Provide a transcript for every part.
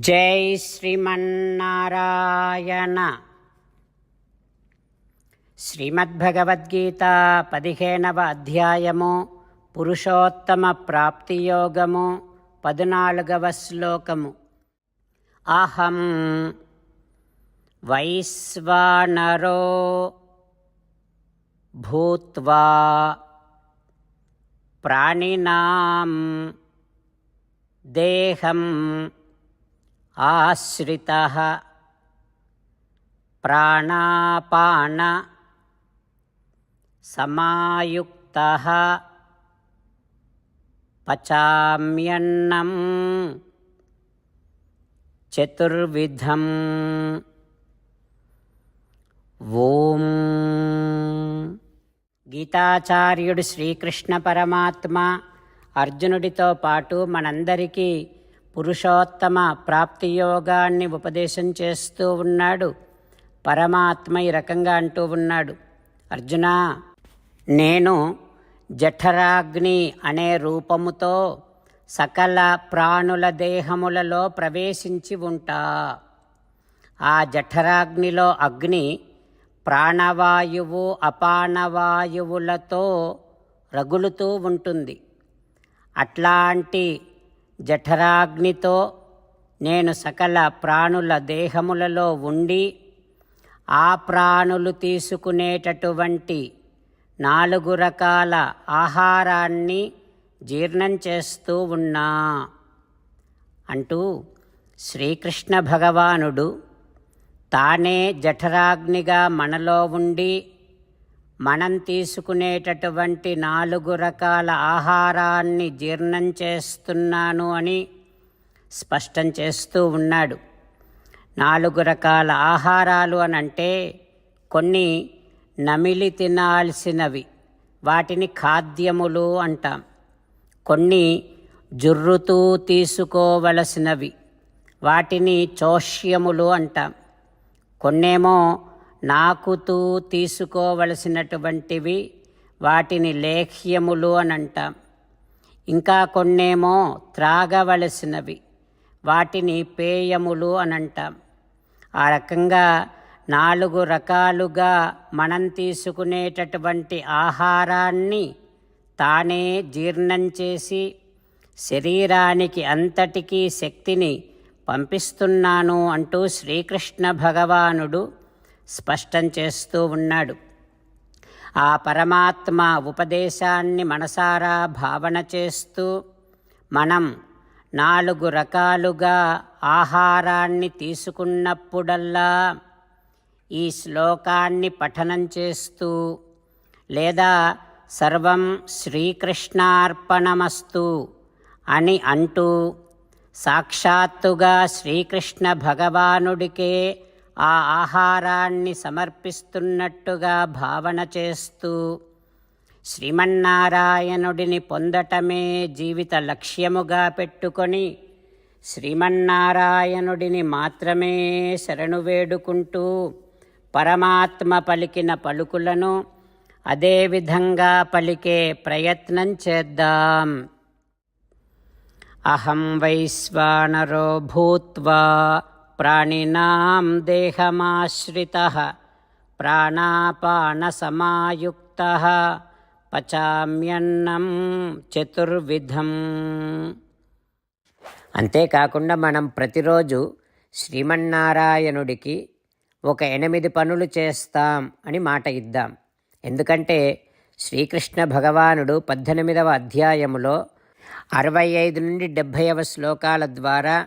జై శ్రీమన్నారాయణ. శ్రీమద్భగవద్గీత పదిహేనవ అధ్యాయము పురుషోత్తమ ప్రాప్తియోగము పద్నాలుగవ శ్లోకము. అహం వైశ్వానరో భూత్వా ప్రాణినాం దేహం ఆశ్రిత ప్రాణాపాన సమాయుక్త పచామ్యన్నం చతుర్విధం ఓం. గీతాచార్యుడు శ్రీకృష్ణ పరమాత్మ అర్జునుడితో పాటు మనందరికీ పురుషోత్తమ ప్రాప్తి యోగాన్ని ఉపదేశం చేస్తూ ఉన్నాడు. పరమాత్మ ఈ రకంగా అంటూ ఉన్నాడు. అర్జున నేను జఠరాగ్ని అనే రూపముతో సకల ప్రాణుల దేహములలో ప్రవేశించి ఉంటా. ఆ జఠరాగ్నిలో అగ్ని ప్రాణవాయువు అపానవాయువులతో రగులుతూ ఉంటుంది. అట్లాంటి జఠరాగ్నితో నేను సకల ప్రాణుల దేహములలో ఉండి ఆ ప్రాణులు తీసుకునేటటువంటి నాలుగు రకాల ఆహారాన్ని జీర్ణం చేస్తూ ఉన్నా. అంటూ శ్రీకృష్ణ భగవానుడు తానే జఠరాగ్నిగా మనలో ఉండి మనం తీసుకునేటటువంటి నాలుగు రకాల ఆహారాన్ని జీర్ణం చేస్తున్నాను అని స్పష్టం చేస్తూ ఉన్నాడు. నాలుగు రకాల ఆహారాలు అని అంటే కొన్ని నమిలి తినాల్సినవి వాటిని ఖాద్యములు అంటాం. కొన్ని జుర్రుతూ తీసుకోవలసినవి వాటిని చోష్యములు అంటాం. కొన్నేమో నాకుతూ తీసుకోవలసినటువంటివి వాటిని లేహ్యములు అని అంటాం ఇంకా కొన్నేమో త్రాగవలసినవి వాటిని పేయములు అని అంటాం ఆ రకంగా నాలుగు రకాలుగా మనం తీసుకునేటటువంటి ఆహారాన్ని తానే జీర్ణం చేసి శరీరానికి అంతటికీ శక్తిని పంపిస్తున్నాను అంటూ శ్రీకృష్ణ భగవానుడు స్పష్టం చేస్తూ ఉన్నాడు. ఆ పరమాత్మ ఉపదేశాన్ని మనసారా భావన చేస్తూ మనం నాలుగు రకాలుగా ఆహారాన్ని తీసుకున్నప్పుడల్లా ఈ శ్లోకాన్ని పఠనం చేస్తూ లేదా సర్వం శ్రీకృష్ణార్పణమస్తు అని అంటూ సాక్షాత్తుగా శ్రీకృష్ణ భగవానుడికే ఆ ఆహారాన్ని సమర్పిస్తున్నట్టుగా భావన చేస్తూ శ్రీమన్నారాయణుడిని పొందటమే జీవిత లక్ష్యముగా పెట్టుకొని శ్రీమన్నారాయణుడిని మాత్రమే శరణు వేడుకుంటూ పరమాత్మ పలికిన పలుకులను అదేవిధంగా పలికే ప్రయత్నం చేద్దాం. అహం వైశ్వానరో భూత్వా ప్రాణినాం దేహమాశ్రిత ప్రాణాపానసమాయుక్త పచామ్యన్నం చతుర్విధం. అంతేకాకుండా మనం ప్రతిరోజు శ్రీమన్నారాయణుడికి ఒక ఎనిమిది పనులు చేస్తాం అని మాట ఇద్దాం. ఎందుకంటే శ్రీకృష్ణ భగవానుడు పద్దెనిమిదవ అధ్యాయములో అరవై ఐదు నుండి డెబ్భైవ శ్లోకాల ద్వారా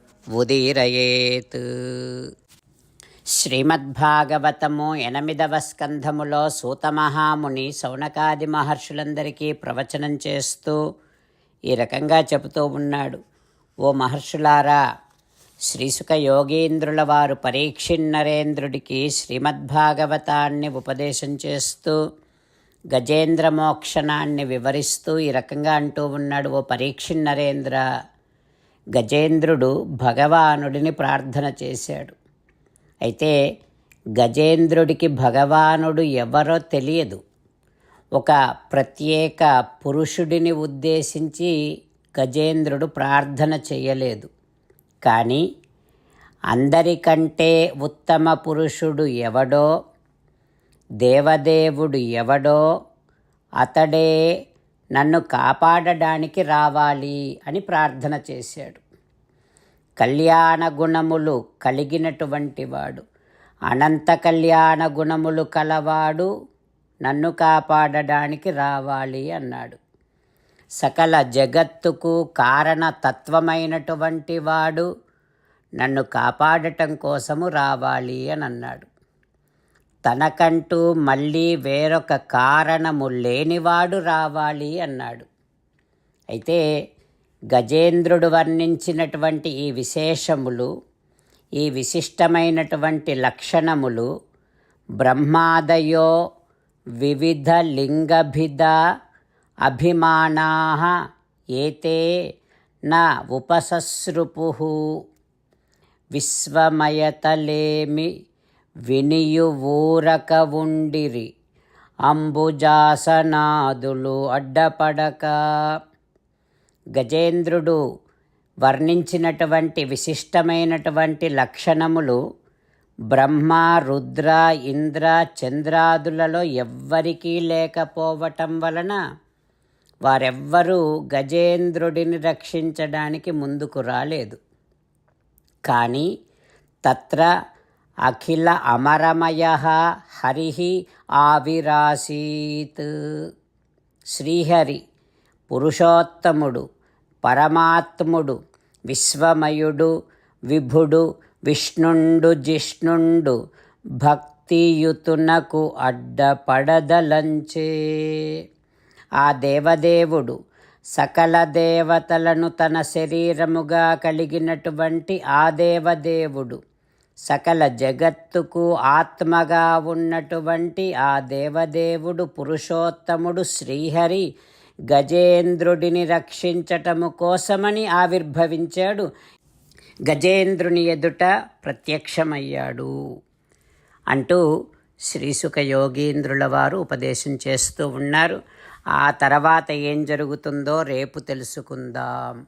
ఉదీరయేత్. శ్రీమద్భాగవతము ఎనిమిదవ స్కంధములో సూతమహాముని సౌనకాది మహర్షులందరికీ ప్రవచనం చేస్తూ ఈ రకంగా చెబుతూ ఉన్నాడు. ఓ మహర్షులారా శ్రీసుక యోగీంద్రుల వారు పరీక్షిన్నరేంద్రుడికి శ్రీమద్భాగవతాన్ని ఉపదేశం చేస్తూ గజేంద్ర మోక్షణాన్ని వివరిస్తూ ఈ రకంగా అంటూ ఉన్నాడు. ఓ పరీక్షిన్నరేంద్ర గజేంద్రుడు భగవానుడిని ప్రార్థన చేశాడు. అయితే గజేంద్రుడికి భగవానుడు ఎవరో తెలియదు. ఒక ప్రత్యేక పురుషుడిని ఉద్దేశించి గజేంద్రుడు ప్రార్థన చేయలేదు. కానీ అందరికంటే ఉత్తమ పురుషుడు ఎవడో దేవదేవుడు ఎవడో అతడే నన్ను కాపాడడానికి రావాలి అని ప్రార్థన చేశాడు. కళ్యాణ గుణములు కలిగినటువంటి వాడు అనంత కళ్యాణ గుణములు కలవాడు నన్ను కాపాడడానికి రావాలి అన్నాడు. సకల జగత్తుకు కారణతత్వమైనటువంటి వాడు నన్ను కాపాడటం కోసము రావాలి అని అన్నాడు. తనకంటూ మళ్ళీ వేరొక కారణము లేనివాడు రావాలి అన్నాడు. అయితే గజేంద్రుడు వర్ణించినటువంటి ఈ విశేషములు ఈ విశిష్టమైనటువంటి లక్షణములు బ్రహ్మాదయో వివిధ లింగభిద అభిమానా ఏతే నా ఉపసస్రుపు విశ్వమయతలేమి వినియువూరక ఉండిరి అంబుజాసనాదులు అడ్డపడక. గజేంద్రుడు వర్ణించినటువంటి విశిష్టమైనటువంటి లక్షణములు బ్రహ్మ రుద్ర ఇంద్ర చంద్రాదులలో ఎవ్వరికీ లేకపోవటం వలన వారెవ్వరూ గజేంద్రుడిని రక్షించడానికి ముందుకు రాలేదు. కానీ తత్ర అఖిల అమరమయ హరి ఆవిరాసీత్. శ్రీహరి పురుషోత్తముడు పరమాత్ముడు విశ్వమయుడు విభుడు విష్ణుండు జిష్ణుండు భక్తియుతునకు అడ్డపడదలంచే. ఆ దేవదేవుడు సకల దేవతలను తన శరీరముగా కలిగినటువంటి ఆ దేవదేవుడు. సకల జగత్తుకు ఆత్మగా ఉన్నటువంటి ఆ దేవదేవుడు పురుషోత్తముడు శ్రీహరి గజేంద్రుడిని రక్షించటము కోసమని ఆవిర్భవించాడు. గజేంద్రుని ఎదుట ప్రత్యక్షమయ్యాడు. అంటూ శ్రీసుఖ యోగీంద్రుల వారు ఉపదేశం చేస్తూ ఉన్నారు. ఆ తర్వాత ఏం జరుగుతుందో రేపు తెలుసుకుందాం.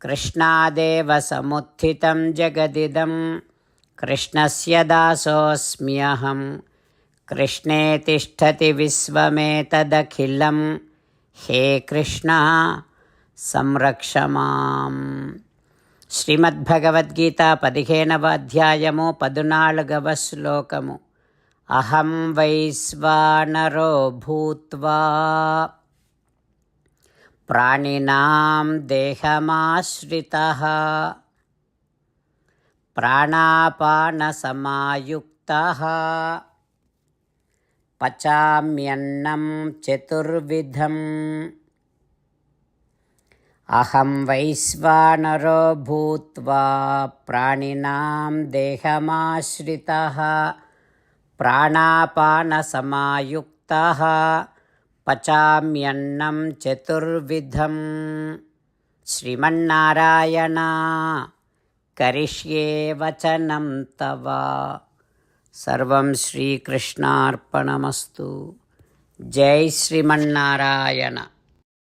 నమ కృష్ణాదేవ సముత్థితం జగదిదం. కృష్ణస్య దాసోऽస్మ్యహం కృష్ణే తిష్టతి విశ్వమేతదఖిలం. హే కృష్ణ సంరక్షమాం శ్రీమద్భగవద్గీత పదిహేనవ అధ్యాయము పదునాలుగవ శ్లోకము. అహం వైశ్వానరో భూత్వా. ప్రాణినాం దేహమాశ్రిత. ప్రాణాపానసమాయుక్త. పచామ్యన్నం చతుర్విధం. అహం వైశ్వానరో భూత్వా ప్రాణినాం దేహమాశ్రిత. ప్రాణాపానసమాయుక్త. పచామ్యన్నం చతుర్విధం. శ్రీమన్నారాయణ కరిష్యే వచనం తవ. సర్వం శ్రీకృష్ణార్పణమస్తు. జై శ్రీమన్నారాయణ.